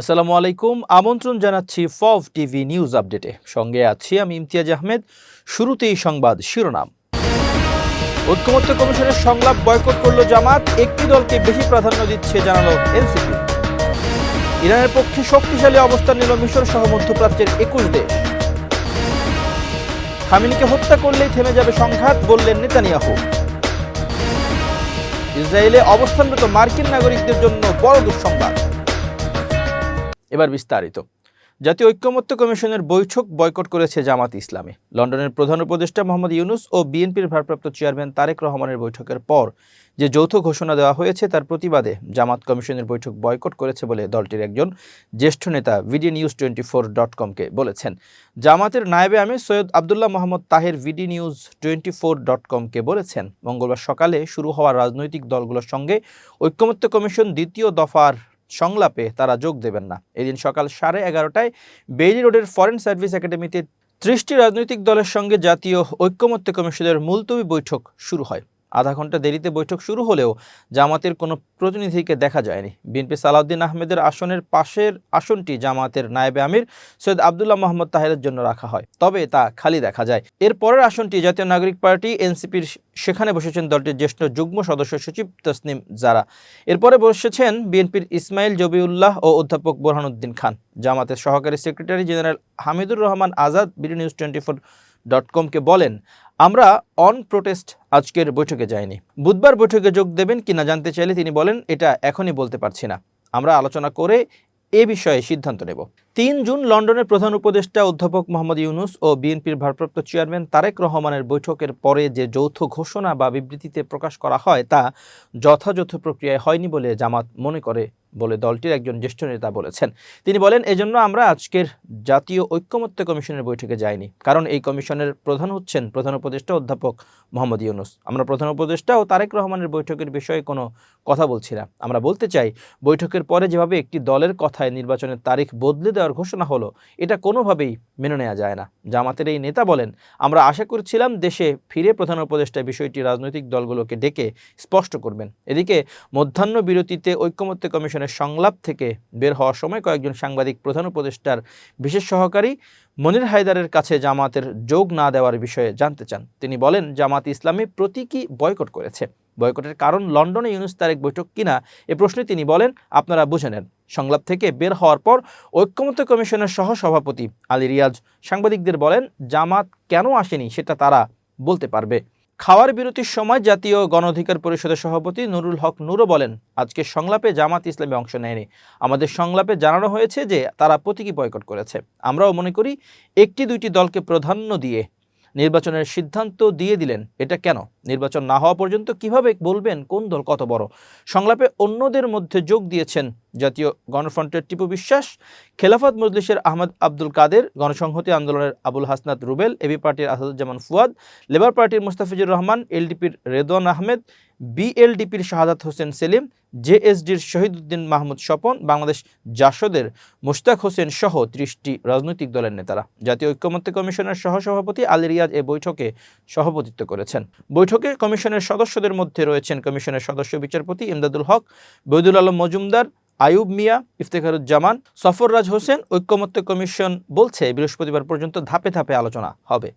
আসসালামু আলাইকুম। আমন্ত্রণ জানাচ্ছি ফভ টিভি নিউজ আপডেটে। সঙ্গে আছি আমি ইমতিয়াজ আহমেদ। শুরুতেই সংবাদ শিরোনাম। ঐক্যমত্য কমিশনের সংলাপ বয়কট করল জামাত। একটি দলকে বেশি প্রাধান্য দিচ্ছে জানালো এনসিপি। ইরানের পক্ষে শক্তিশালী অবস্থান নিল মিশর সহ মধ্যপ্রাচ্যের একুশ দেশ। খামিনিকে হত্যা করলেই থেমে যাবে সংঘাত, বললেন নেতানিয়াহু। ইসরায়েলে অবস্থানরত মার্কিন নাগরিকদের জন্য বড় দুঃসংবাদ। এবার বিস্তারিত। জাতীয় ঐক্যমত্য কমিশনের বৈঠক বয়কট করেছে জামাত ইসলামী। লন্ডনের প্রধান উপদেষ্টা মোহাম্মদ ইউনুস ও বিএনপির ভারপ্রাপ্ত চেয়ারম্যান তারেক রহমানের বৈঠকের পর যে যৌথ ঘোষণা দেওয়া হয়েছে তার প্রতিবাদে জামাত কমিশনের বৈঠক বয়কট করেছে বলে দলটির একজন জ্যেষ্ঠ নেতা BD news twenty four dot কমকে বলেছেন। জামাতের নায়েবে আমি Syed Abdullah Mohammad Taher BD news twenty four dot কমকে বলেছেন, মঙ্গলবার সকালে শুরু হওয়া রাজনৈতিক দলগুলোর সঙ্গে ঐক্যমত্য কমিশন দ্বিতীয় দফার সংলাপে তারা যোগ দেবেন না। এদিন সকাল সাড়ে এগারোটায় বেইলি রোডের ফরেন সার্ভিস একাডেমিতে ত্রিশটি রাজনৈতিক দলের সঙ্গে জাতীয় ঐক্যমত্য কমিশনের মুলতবি বৈঠক শুরু হয়। আধা ঘণ্টা দেরিতে বৈঠক শুরু হলেও জামাতের কোনো প্রতিনিধিকে দেখা যায়নি। বিএনপি সালাউদ্দিন আহমেদের আসনের পাশের আসনটি জামাতের নায়েবে আমির সৈয়দ আবদুল্লাহ মোহাম্মদ তাহেরের জন্য রাখা হয়। তবে তা খালি দেখা যায়। এর পরের আসনটি জাতীয় নাগরিক পার্টি, এনসিপির সেখানে বসেছেন দলটির জ্যেষ্ঠ যুগ্ম সদস্য সচিব তসনিম জারা। এরপরে বসেছেন বিএনপির ইসমাইল জবিউল্লাহ ও অধ্যাপক বোরহানুদ্দিন খান। জামাতের সহকারী secretary general Hamidur Rahman Azad BD news twenty four dot কমকে বলেন আমরা অন প্রোটেস্ট আজকের বৈঠকে যাইনি। বুধবার বৈঠকে যোগ দেবেন কিনা জানতে চাইলে তিনি বলেন, এটা এখনই বলতে পারছি না। আমরা আলোচনা করে এ বিষয়ে সিদ্ধান্ত নেব। তিন জুন লন্ডনের প্রধান উপদেষ্টা অধ্যাপক মোহাম্মদ ইউনুস ও বিএনপির ভারপ্রাপ্ত চেয়ারম্যান তারেক রহমানের বৈঠকের পরে যে যৌথ ঘোষণা বা বিবৃতিতে প্রকাশ করা হয় তা যথাযথ প্রক্রিয়ায় হয়নি বলে জামাত মনে করে বলে দলটির একজন জ্যেষ্ঠ নেতা বলেছেন। তিনি বলেন, এজন্য আমরা আজকের জাতীয় ঐক্যমত্য কমিশনের বৈঠকে যাইনি, কারণ এই কমিশনের প্রধান হচ্ছেন প্রধান উপদেষ্টা অধ্যাপক মোহাম্মদ ইউনুস। আমরা প্রধান উপদেষ্টা ও তারেক রহমানের বৈঠকের বিষয়ে কোনো কথা বলছি না। আমরা বলতে চাই, বৈঠকের পরে যেভাবে একটি দলের কথায় নির্বাচনের তারিখ বদলে দেওয়ার ঘোষণা হলো, এটা কোনোভাবেই মেনে নেওয়া যায় না। জামাতের এই নেতা বলেন, আমরা আশা করছিলাম দেশে ফিরে প্রধান উপদেষ্টা বিষয়টি রাজনৈতিক দলগুলোকে ডেকে স্পষ্ট করবেন। এদিকে মধ্যাহ্ন বিরতিতে ঐক্যমত্য কমিশনের সংলাপ থেকে বের হওয়ার সময় কয়েকজন সাংবাদিক প্রধান উপদেষ্টার বিশেষ সহকারী মনির হায়দারের কাছে জামাতের যোগ না দেওয়ার বিষয়ে জানতে চান। তিনি বলেন, জামাত ইসলামী প্রতীকী বয়কট করেছে। বয়কটের কারণ লন্ডনে ইউনুস তারেক বৈঠক কিনা, এ প্রশ্নে তিনি বলেন, আপনারা বুঝে নেন। সংলাপ থেকে বের হওয়ার পর ঐক্যমত্য কমিশনের সহ সভাপতি আলী রিয়াজ সাংবাদিকদের বলেন, জামাত কেন আসেনি সেটা তারা বলতে পারবে। খাওয়ার বিরতির সময় জাতীয় গণঅধিকার পরিষদের সভাপতি নুরুল হক নুরও বলেন, আজকে সংলাপে জামাত ইসলামী অংশ নেয়নি। আমাদের সংলাপে জানানো হয়েছে যে তারা প্রতীকী বয়কট করেছে। আমরাও মনে করি, একটি দুইটি দলকে প্রাধান্য দিয়ে নির্বাচনের সিদ্ধান্ত দিয়ে দিলেন। এটা কেন? নির্বাচন না হওয়া পর্যন্ত কীভাবে বলবেন কোন দল কত বড়? সংলাপে অন্যদের মধ্যে যোগ দিয়েছেন জাতীয় গণফ্রন্টের টিপু বিশ্বাস, খেলাফত মজলিসের আহমদ আব্দুল কাদের, গণসংহতি আন্দোলনের আবুল হাসনাত রুবেল, এবি পার্টির আসাদুজ্জামান ফুয়াদ, লেবার পার্টির মুস্তাফিজুর রহমান, এলডিপির রেদওয়ান আহমেদ বিএলডিপির শাহাদাত হোসেন সেলিম, জেএসডির শহীদুদ্দিন মাহমুদ স্বপন, বাংলাদেশ জাসদের মুশতাক হোসেন সহ ত্রিশটি রাজনৈতিক দলের নেতারা। জাতীয় ঐক্যমত্য কমিশনের সহসভাপতি আলী রিয়াজ এ বৈঠকে সভাপতিত্ব করেছেন। বৈঠকে কমিশনের সদস্যদের মধ্যে রয়েছেন কমিশনের সদস্য বিচারপতি ইমদাদুল হক, বৈদুল আলম মজুমদার আয়ুব মিয়া, ইফতেখারুজ্জামান, সফররাজ হোসেন। ঐক্যমত্য কমিশন বলছে, বৃহস্পতিবার পর্যন্ত ধাপে ধাপে আলোচনা হবে।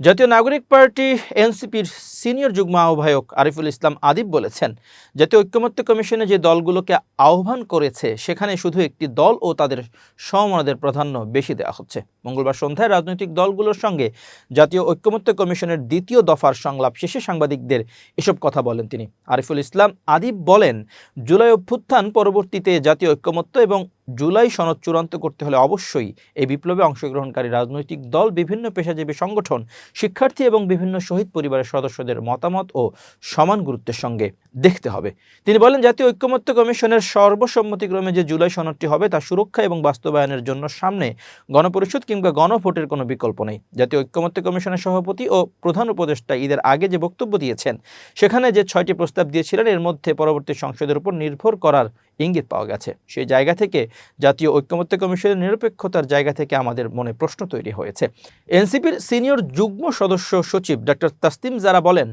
জাতীয় নাগরিক পার্টি এনসিপির সিনিয়র যুগ্ম আহ্বায়ক আরিফুল ইসলাম আদিব বলেছেন, জাতীয় ঐক্যমত্য কমিশনে যে দলগুলোকে আহ্বান করেছে, সেখানে শুধু একটি দল ও তাদের সমমনাদের প্রাধান্য বেশি দেওয়া হচ্ছে। মঙ্গলবার সন্ধ্যায় রাজনৈতিক দলগুলোর সঙ্গে জাতীয় ঐক্যমত্য কমিশনের দ্বিতীয় দফার সংলাপ শেষে সাংবাদিকদের এসব কথা বলেন তিনি। আরিফুল ইসলাম আদিব বলেন, জুলাই অভ্যুত্থান পরবর্তীতে জাতীয় ঐক্যমত্য এবং জুলাই সনদ চূড়ান্ত করতে হলে অবশ্যই এই বিপ্লবে অংশগ্রহণকারী রাজনৈতিক দল, বিভিন্ন পেশাজীবী সংগঠন, শিক্ষার্থী এবং বিভিন্ন শহীদ পরিবারের সদস্যদের মতামত ও সমান গুরুত্বের সঙ্গে দেখতে হবে। তিনি বলেন, জাতীয় ঐক্যমত্য কমিশনের সর্বসম্মতিক্রমে যে জুলাই সনদটি হবে, তা সুরক্ষা এবং বাস্তবায়নের জন্য সামনে গণপরিষদ কিংবা গণভোটের কোনো বিকল্প নেই। জাতীয় ঐক্যমত্য কমিশনের সভাপতি ও প্রধান উপদেষ্টা ঈদের আগে যে বক্তব্য দিয়েছেন, সেখানে যে ছয়টি প্রস্তাব দিয়েছিলেন, এর মধ্যে পরবর্তী সংসদের উপর নির্ভর করার ইঙ্গিত পাওয়া গেছে। সেই জায়গা থেকে জাতীয় ঐক্যমত্য কমিশনের নিরপেক্ষতার জায়গা থেকে আমাদের মনে প্রশ্ন তৈরি হয়েছে। এনসিপির সিনিয়র যুগ্ম সদস্য সচিব ডক্টর তাসতিম যারা বলেন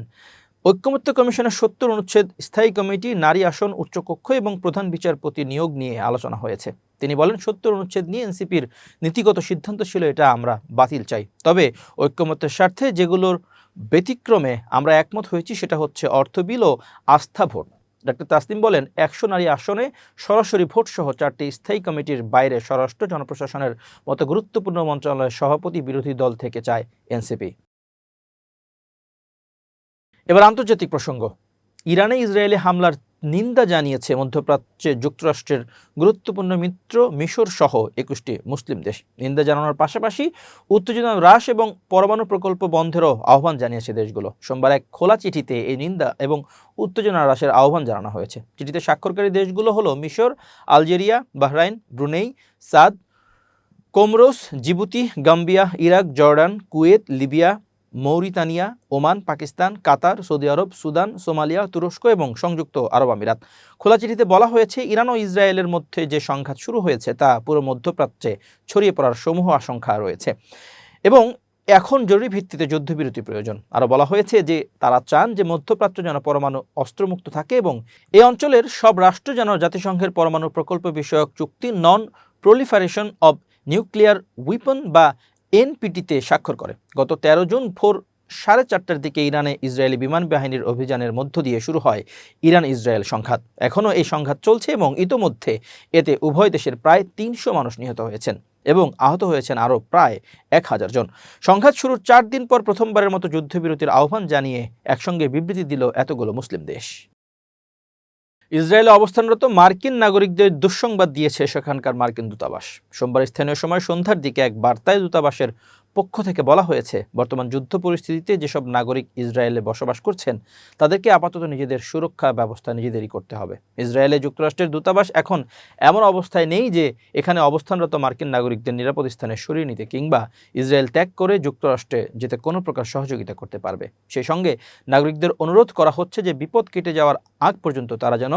ঐক্যমত্য কমিশনের সত্তর অনুচ্ছেদ, স্থায়ী কমিটি, নারী আসন, উচ্চকক্ষ এবং প্রধান বিচারপতি নিয়োগ নিয়ে আলোচনা হয়েছে। তিনি বলেন, সত্তর অনুচ্ছেদ নিয়ে এনসিপির নীতিগত সিদ্ধান্ত ছিল, এটা আমরা বাতিল চাই। তবে ঐক্যমত্যের স্বার্থে যেগুলোর ব্যতিক্রমে আমরা একমত হয়েছি, সেটা হচ্ছে অর্থ বিল ও আস্থা ভোট। ডাক্তার তাসলিম বলেন, একশো নারী আসনে সরাসরি ভোট সহ চারটি স্থায়ী কমিটির বাইরে স্বরাষ্ট্র, জনপ্রশাসনের মতো গুরুত্বপূর্ণ মন্ত্রণালয়ের সভাপতি বিরোধী দল থেকে চায় এনসিপি। এবার আন্তর্জাতিক প্রসঙ্গ। ইরানে ইসরায়েলি হামলার নিন্দা জানিয়েছে মধ্যপ্রাচ্যে যুক্তরাষ্ট্রের গুরুত্বপূর্ণ মিত্র মিশর সহ একুশটি মুসলিম দেশ। নিন্দা জানানোর পাশাপাশি উত্তেজনা হ্রাস এবং পরমাণু প্রকল্প বন্ধেরও আহ্বান জানিয়েছে দেশগুলো। সোমবার এক খোলা চিঠিতে এই নিন্দা এবং উত্তেজনা হ্রাসের আহ্বান জানানো হয়েছে। চিঠিতে স্বাক্ষরকারী দেশগুলো হলো মিশর, Algeria, Bahrain, Brunei, Chad, Comoros, Djibouti, Gambia, Iraq, Jordan, Kuwait, Libya Mauritania, Oman, Pakistan, Qatar, Saudi Arab, Sudan, Somalia, তুরস্ক এবং সংযুক্ত আরব আমিরাত। খোলা চিঠিতে বলা হয়েছে, ইরান ও ইসরায়েলের মধ্যে যে সংঘাত শুরু হয়েছে তা পুরো মধ্যপ্রাচ্যে ছড়িয়ে পড়ার সমূহ আশঙ্কা রয়েছে। এবং এখন জরুরি ভিত্তিতে যুদ্ধবিরতি প্রয়োজন। আরও বলা হয়েছে যে, তারা চান যে, মধ্যপ্রাচ্য যেন পরমাণু অস্ত্রমুক্ত থাকে এবং এই অঞ্চলের সব রাষ্ট্র যেন জাতিসংঘের পরমাণু প্রকল্প বিষয়ক চুক্তি non proliferation of nuclear weapon বা এনপিটিতে স্বাক্ষর করে। গত তেরো জুন ভোর সাড়ে চারটার দিকে ইরানে ইসরায়েলি বিমান বাহিনীর অভিযানের মধ্য দিয়ে শুরু হয় ইরান ইসরায়েল সংঘাত। এখনও এই সংঘাত চলছে এবং ইতোমধ্যে এতে উভয় দেশের প্রায় তিনশো মানুষ নিহত হয়েছেন এবং আহত হয়েছেন আরও প্রায় এক হাজার জন। সংঘাত শুরুর চার দিন পর প্রথমবারের মতো যুদ্ধবিরতির আহ্বান জানিয়ে একসঙ্গে বিবৃতি দিল এতগুলো মুসলিম দেশ। ইসরায়েলে অবস্থানরত মার্কিন নাগরিকদের দুঃসংবাদ দিয়েছে সেখানকার মার্কিন দূতাবাস। সোমবার স্থানীয় সময় সন্ধ্যার দিকে এক বার্তায় দূতাবাসের পক্ষ থেকে বলা হয়েছে, বর্তমান যুদ্ধ পরিস্থিতিতে যেসব নাগরিক ইসরায়েলে বসবাস করছেন, তাদেরকে আপাতত নিজেদের সুরক্ষা ব্যবস্থা নিজেদেরই করতে হবে। ইসরায়েলে যুক্তরাষ্ট্রের দূতাবাস এখন এমন অবস্থায় নেই যে, এখানে অবস্থানরত মার্কিন নাগরিকদের নিরাপদ স্থানে সরিয়ে নিতে কিংবা ইসরায়েল ত্যাগ করে যুক্তরাষ্ট্রে যেতে কোনো প্রকার সহযোগিতা করতে পারবে। সেই সঙ্গে নাগরিকদের অনুরোধ করা হচ্ছে যে, বিপদ কেটে যাওয়ার আগ পর্যন্ত তারা যেন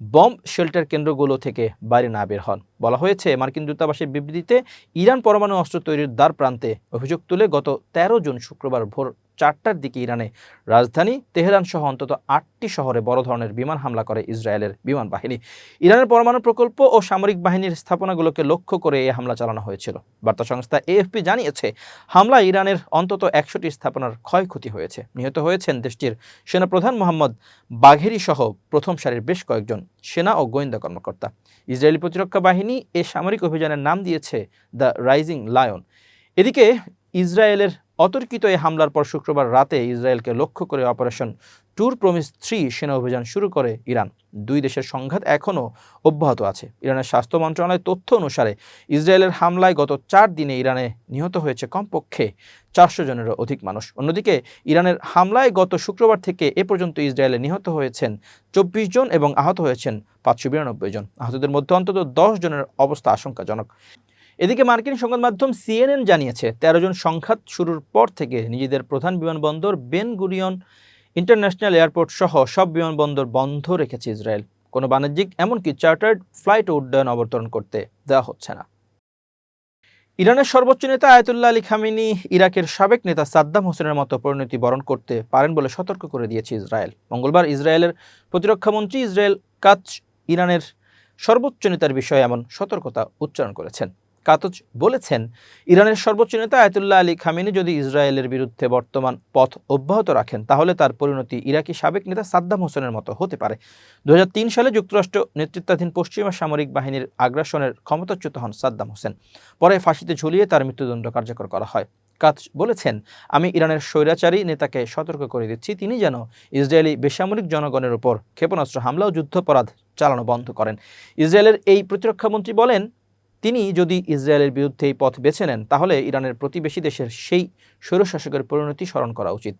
বম্ব শেল্টার কেন্দ্রগুলো থেকে বাইরে না বের হন। বলা হয়েছে, মার্কিন দূতাবাসের বিবৃতিতে, ইরান পরমাণু অস্ত্র তৈরির দ্বার প্রান্তে অভিযোগ তুলে গত তেরো জুন শুক্রবার ভোর চারটার দিকে ইরানে রাজধানী তেহরান সহ অন্তত আটটি শহরে বড় ধরনের বিমান হামলা করে ইসরায়েলের বিমান বাহিনী। ইরানের পরমাণু প্রকল্প ও সামরিক বাহিনীর স্থাপনাগুলোকে লক্ষ্য করে এই হামলা চালানো হয়েছিল। বার্তা সংস্থা এএফপি জানিয়েছে হামলা ইরানের অন্তত একশোটি স্থাপনার ক্ষয়ক্ষতি হয়েছে। নিহত হয়েছেন দেশটির সেনাপ্রধান মোহাম্মদ বাঘেরি সহ প্রথম সারির বেশ কয়েকজন সেনা ও গোয়েন্দা কর্মকর্তা। ইসরায়েলি প্রতিরক্ষা বাহিনী এ সামরিক অভিযানের নাম দিয়েছে দ্য রাইজিং লায়ন। এদিকে ইসরায়েলের অতর্কিত এই হামলার পর শুক্রবার রাতে ইসরায়েলকে লক্ষ্য করে অপারেশন ট্যুর প্রমিস থ্রি সেনা অভিযান শুরু করে ইরান। দুই দেশের সংঘাত এখনও অব্যাহত আছে। ইরানের স্বাস্থ্য মন্ত্রণালয়ের তথ্য অনুসারে ইসরায়েলের হামলায় গত চার দিনে ইরানে নিহত হয়েছে কমপক্ষে চারশো জনেরও অধিক মানুষ। অন্যদিকে ইরানের হামলায় গত শুক্রবার থেকে এ পর্যন্ত ইসরায়েলে নিহত হয়েছেন চব্বিশ জন এবং আহত হয়েছেন পাঁচশো বিরানব্বই জন। আহতদের মধ্যে অন্তত দশ জনের অবস্থা আশঙ্কাজনক। এদিকে মার্কিন সংবাদ মাধ্যম সিএনএন জানিয়েছে, তেরো জন সংঘাত শুরুর পর থেকে নিজেদের প্রধান বিমানবন্দর বেন গুরিয়ন ইন্টারন্যাশনাল এয়ারপোর্ট সহ সব বিমানবন্দর বন্ধ রেখেছে ইসরায়েল। কোনো বাণিজ্যিক, এমনকি চার্টার্ড ফ্লাইট উড্ডয়ন অবতরণ করতে দেওয়া হচ্ছে না। ইরানের সর্বোচ্চ নেতা আয়তুল্লাহ আলী খামিনি ইরাকের সাবেক নেতা সাদ্দাম হোসেনের মতো পরিণতি বরণ করতে পারেন বলে সতর্ক করে দিয়েছে ইসরায়েল। মঙ্গলবার ইসরায়েলের প্রতিরক্ষামন্ত্রী ইসরায়েল কাচ ইরানের সর্বোচ্চ নেতার বিষয়ে এমন সতর্কতা উচ্চারণ করেছেন। কাতজ বলেছেন, ইরানের সর্বোচ্চ নেতা আয়তুল্লাহ আলী খামিনি যদি ইসরায়েলের বিরুদ্ধে বর্তমান পথ অব্যাহত রাখেন, তাহলে তার পরিণতি ইরাকি সাবেক নেতা সাদ্দাম হোসেনের মতো হতে পারে। দু হাজার তিন সালে যুক্তরাষ্ট্র নেতৃত্বাধীন পশ্চিমা সামরিক বাহিনীর আগ্রাসনের ক্ষমতাচ্যুত হন সাদ্দাম হোসেন। পরে ফাঁসিতে ঝুলিয়ে তার মৃত্যুদণ্ড কার্যকর করা হয়। কাত বলেছেন, আমি ইরানের স্বৈরাচারী নেতাকে সতর্ক করে দিচ্ছি, তিনি যেন ইসরায়েলি বেসামরিক জনগণের উপর ক্ষেপণাস্ত্র হামলা ও যুদ্ধাপরাধ চালানো বন্ধ করেন। ইসরায়েলের এই প্রতিরক্ষামন্ত্রী বলেন তিনি যদি ইসরায়েলের বিরুদ্ধে এই পথ বেছে নেন, তাহলে ইরানের প্রতিবেশী দেশের সেই স্বৈরশাসকের পরিণতি স্মরণ করা উচিত।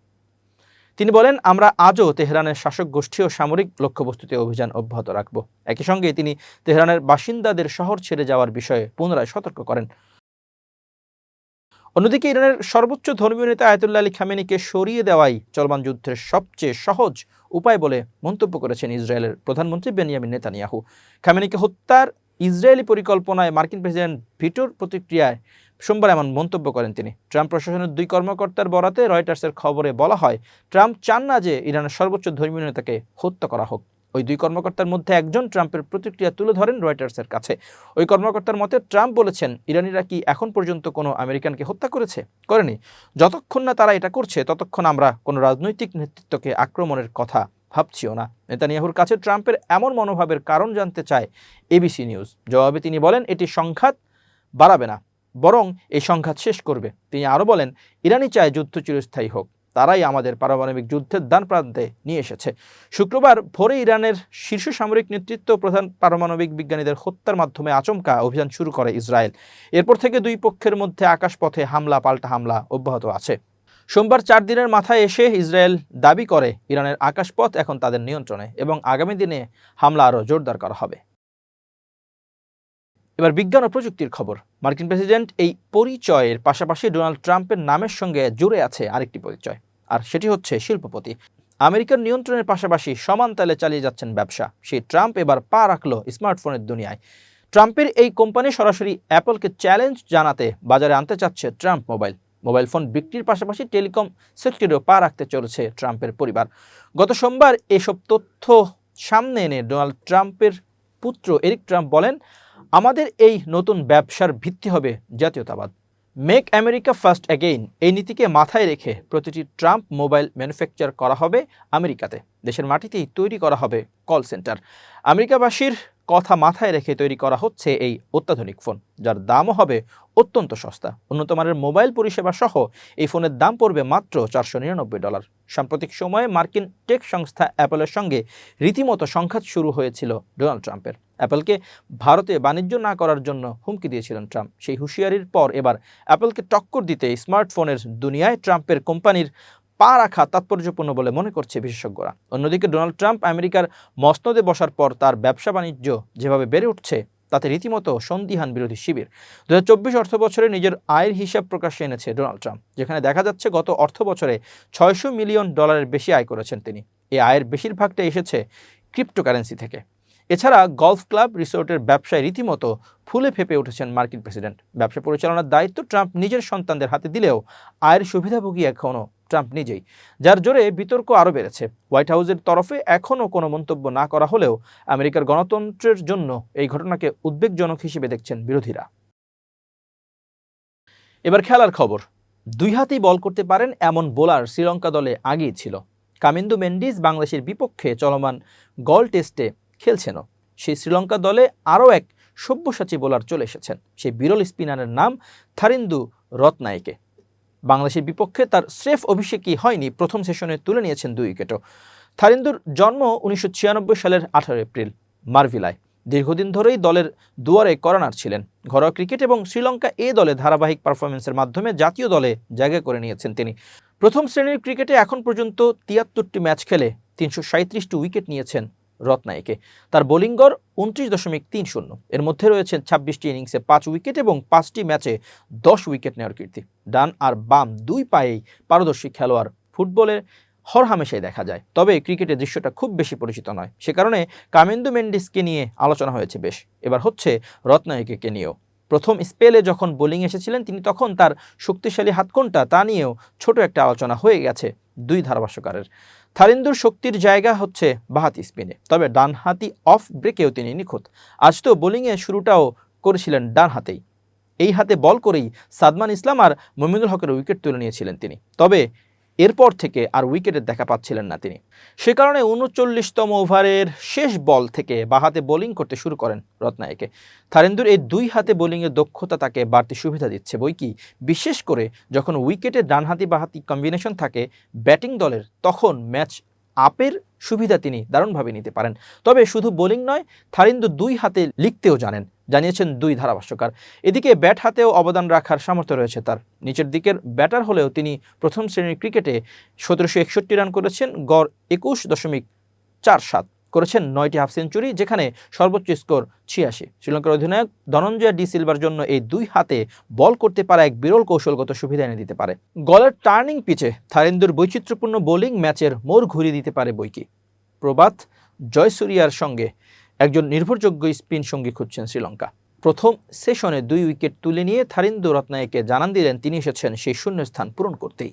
তিনি বলেন, আমরা আজও তেহরানের শাসক গোষ্ঠী ও সামরিক লক্ষ্যবস্তুতে অভিযান অব্যাহত রাখব। একই সঙ্গে তিনি তেহরানের বাসিন্দাদের শহর ছেড়ে যাওয়ার বিষয়ে পুনরায় সতর্ক করেন। অন্যদিকে ইরানের সর্বোচ্চ ধর্মীয় নেতা আয়তুল্লাহ আলী খামেনিকে সরিয়ে দেওয়াই চলমান যুদ্ধের সবচেয়ে সহজ উপায় বলে মন্তব্য করেছেন ইসরায়েলের প্রধানমন্ত্রী বেনিয়ামিন নেতানিয়াহু। খামেনিকে হত্যার ইসরায়েলি পরিকল্পনায় মার্কিন প্রেসিডেন্ট ভিটোর প্রতিক্রিয়ায় সোমবার এমন মন্তব্য করেন তিনি। ট্রাম্প প্রশাসনের দুই কর্মকর্তার বরাতে রয়টার্সের খবরে বলা হয়, ট্রাম্প চান না যে ইরানের সর্বোচ্চ ধর্মীয় নেতাকে হত্যা করা হোক। ওই দুই কর্মকর্তার মধ্যে একজন ট্রাম্পের প্রতিক্রিয়া তুলে ধরেন রয়টার্সের কাছে। ওই কর্মকর্তার মতে, ট্রাম্প বলেছেন, ইরানিরা কি এখন পর্যন্ত কোনো আমেরিকানকে হত্যা করেছে? করেনি। যতক্ষণ না তারা এটা করছে, ততক্ষণ আমরা কোনো রাজনৈতিক নেতৃত্বকে আক্রমণের কথা ভাবছিও না। নেতানিয়াহুর কাছে ট্রাম্পের এমন মনোভাবের কারণ জানতে চায় এবিসি নিউজ। জবাবে তিনি বলেন, এটি সংঘাত বাড়াবে না, বরং এই সংঘাত শেষ করবে। তিনি আরও বলেন ইরানি চায় যুদ্ধ চিরস্থায়ী হোক। তারাই আমাদের পারমাণবিক যুদ্ধের দান প্রান্তে নিয়ে এসেছে। শুক্রবার ভোরে ইরানের শীর্ষ সামরিক নেতৃত্ব প্রধান পারমাণবিক বিজ্ঞানীদের হত্যার মাধ্যমে আচমকা অভিযান শুরু করে ইসরায়েল। এরপর থেকে দুই পক্ষের মধ্যে আকাশপথে হামলা, পাল্টা হামলা অব্যাহত আছে। সোমবার চার দিনের মাথায় এসে ইসরায়েল দাবি করে, ইরানের আকাশপথ এখন তাদের নিয়ন্ত্রণে এবং আগামী দিনে হামলা আরও জোরদার করা হবে। এবার বিজ্ঞান ও প্রযুক্তির খবর। মার্কিন প্রেসিডেন্ট এই পরিচয়ের পাশাপাশি ডোনাল্ড ট্রাম্পের নামের সঙ্গে জুড়ে আছে আরেকটি পরিচয়, আর সেটি হচ্ছে শিল্পপতি। আমেরিকার নিয়ন্ত্রণের পাশাপাশি সমান তালে চালিয়ে যাচ্ছেন ব্যবসা। সেই ট্রাম্প এবার পা রাখল স্মার্টফোনের দুনিয়ায়। ট্রাম্পের এই কোম্পানি সরাসরি অ্যাপলকে চ্যালেঞ্জ জানাতে বাজারে আনতে চাচ্ছে ট্রাম্প মোবাইল। মোবাইল ফোন বিক্রির পাশাপাশি টেলিকম সেক্টরেও পা রাখতে চলেছে ট্রাম্পের পরিবার। গত সোমবার এসব তথ্য সামনে এনে ডোনাল্ড ট্রাম্পের পুত্র এরিক ট্রাম্প বলেন আমাদের এই নতুন ব্যবসার ভিত্তি হবে জাতীয়তাবাদ। মেক আমেরিকা ফার্স্ট অ্যাগেইন এই নীতিকে মাথায় রেখে প্রতিটি ট্রাম্প মোবাইল ম্যানুফ্যাকচার করা হবে আমেরিকাতে। দেশের মাটিতেই তৈরি করা হবে কল সেন্টার আমেরিকাবাসীর কথা মাথায় রেখে তৈরি করা হচ্ছে এই অত্যাধুনিক ফোন, যার দামও হবে অত্যন্ত সস্তা। উন্নত মানের মোবাইল পরিষেবা সহ এই ফোনের দাম পড়বে মাত্র চারশো নিরানব্বই ডলার। সাম্প্রতিক সময়ে মার্কিন টেক সংস্থা অ্যাপলের সঙ্গে রীতিমতো সংঘাত শুরু হয়েছিল ডোনাল্ড ট্রাম্পের। অ্যাপলকে ভারতে বাণিজ্য না করার জন্য হুমকি দিয়েছিলেন ট্রাম্প। সেই হুঁশিয়ারির পর এবার অ্যাপলকে টক্কর দিতে স্মার্টফোনের দুনিয়ায় ট্রাম্পের কোম্পানির পা রাখা তাৎপর্যপূর্ণ বলে মনে করছে বিশেষজ্ঞরা। অন্যদিকে ডোনাল্ড ট্রাম্প আমেরিকার মসনদে বসার পর তার ব্যবসা বাণিজ্য যেভাবে বেড়ে উঠছে, তাতে রীতিমতো সন্দিহান বিরোধী শিবির। দু হাজার চব্বিশ অর্থ বছরে নিজের আয়ের হিসাব প্রকাশ্যে এনেছে ডোনাল্ড ট্রাম্প, যেখানে দেখা যাচ্ছে গত অর্থ বছরে ছয়শো মিলিয়ন ডলারের বেশি আয় করেছেন তিনি। এই আয়ের বেশিরভাগটা এসেছে ক্রিপ্টোকারেন্সি থেকে। এছাড়া গলফ ক্লাব রিসোর্টের ব্যবসায় রীতিমতো ফুলে ফেপে উঠেছেন মার্কিন প্রেসিডেন্ট। ব্যবসা পরিচালনার দায়িত্ব ট্রাম্প নিজের সন্তানদের হাতে দিলেও আয়ের সুবিধাভোগী এখনও ট্রাম্প নিজেই, যার জোরে বিতর্ক আরও বেড়েছে। হোয়াইট হাউসের তরফে এখনও কোনো মন্তব্য না করা হলেও আমেরিকার গণতন্ত্রের জন্য এই ঘটনাকে উদ্বেগজনক হিসেবে দেখছেন বিরোধীরা। এবার খেলার খবর। দুই হাতেই বল করতে পারেন এমন বোলার শ্রীলঙ্কা দলে আগেই ছিল। কামিন্দু মেন্ডিস বাংলাদেশের বিপক্ষে চলমান গল টেস্টে খেলছেনও। সেই শ্রীলঙ্কা দলে আরও এক সব্যসাচী বোলার চলে এসেছেন। সেই বিরল স্পিনারের নাম থারিন্দু রত্নায়কে। বাংলাদেশের বিপক্ষে তার স্রেফ অভিষেকই হয়নি, প্রথম সেশনে তুলে নিয়েছেন দুই উইকেটও। থারিন্দুর জন্ম উনিশশো ছিয়ানব্বই সালের আঠারো এপ্রিল মার্ভিলায়। দীর্ঘদিন ধরেই দলের দুয়ারে করানার ছিলেন। ঘরোয়া ক্রিকেট এবং শ্রীলঙ্কা এ দলে ধারাবাহিক পারফরমেন্সের মাধ্যমে জাতীয় দলে জায়গা করে নিয়েছেন তিনি। প্রথম শ্রেণির ক্রিকেটে এখন পর্যন্ত তিয়াত্তরটি ম্যাচ খেলে তিনশো উইকেট নিয়েছেন রত্নায়কে তার বোলিং গড় উনত্রিশ দশমিক তিন শূন্য। এর মধ্যে রয়েছেন ছাব্বিশটি ইনিংসে পাঁচ উইকেট এবং পাঁচটি ম্যাচে দশ উইকেট নেওয়ার কীর্তি। ডান আর বাম দুই পায়েই পারদর্শী খেলোয়াড় ফুটবলের হরহামেশাই দেখা যায়। তবে ক্রিকেটের দৃশ্যটা খুব বেশি পরিচিত নয়। সে কারণে কামেন্দু মেন্ডিসকে নিয়ে আলোচনা হয়েছে বেশ। এবার হচ্ছে রত্নায়কে নিয়েও। প্রথম স্পেলে যখন বোলিং এসেছিলেন, তিনি তখন তার শক্তিশালী হাতকোনটা তা নিয়েও ছোট একটা আলোচনা হয়ে গেছে দুই ধারাভাষ্যকারের। থারিন্দুর শক্তির জায়গা হচ্ছে বাহাতি স্পিনে তবে ডানহাতি অফ ব্রেকেও তিনি নিখুঁত। আজ তো বোলিংয়ে শুরুটাও করেছিলেন ডান হাতেই এই হাতে বল করেই সাদমান ইসলাম আর মমিনুল হকের উইকেট তুলে নিয়েছিলেন তিনি। তবে এরপর থেকে আর উইকেটের দেখা পাচ্ছিলেন না তিনি। সে কারণে উনচল্লিশতম ওভারের শেষ বল থেকে বাহাতে বোলিং করতে শুরু করেন রত্নায়কে। থারেন্দুর এই দুই হাতে বোলিংয়ের দক্ষতা তাকে বাড়তি সুবিধা দিচ্ছে। বই কি? বিশেষ করে যখন উইকেটে ডানহাতি বাহাতি কম্বিনেশন থাকে ব্যাটিং দলের, তখন ম্যাচ আপের সুবিধা তিনি দারুণভাবে নিতে পারেন। তবে শুধু বোলিং নয়, থারিন্দু দুই হাতে লিখতেও জানেন, জানিয়েছেন দুই ধারাভাষ্যকার। এদিকে ব্যাট হাতেও অবদান রাখার সামর্থ্য রয়েছে তার। নিচের দিকের ব্যাটার হলেও তিনি প্রথম শ্রেণির ক্রিকেটে সতেরোশো একষট্টি রান করেছেন, গড় একুশ দশমিক চার সাত। করেছেন নয়টি হাফ সেঞ্চুরি, যেখানে সর্বোচ্চ স্কোর ছিয়াশি। শ্রীলঙ্কার অধিনায়ক ধনঞ্জয় ডি সিলভার জন্য এই দুই হাতে বল করতে পারা এক বিরল কৌশলগত সুবিধা এনে দিতে পারে। গলের টার্নিং পিচে থারিন্দুর বৈচিত্র্যপূর্ণ বোলিং ম্যাচের মোড় ঘুরিয়ে দিতে পারে বইকি প্রবাত জয়সুরিয়ার সঙ্গে একজন নির্ভরযোগ্য স্পিন সঙ্গী খুঁজছেন শ্রীলঙ্কা। প্রথম সেশনে দুই উইকেট তুলে নিয়ে থারিন্দু রত্নায়কে জানান দিলেন, তিনি এসেছেন সেই শূন্যস্থান পূরণ করতেই।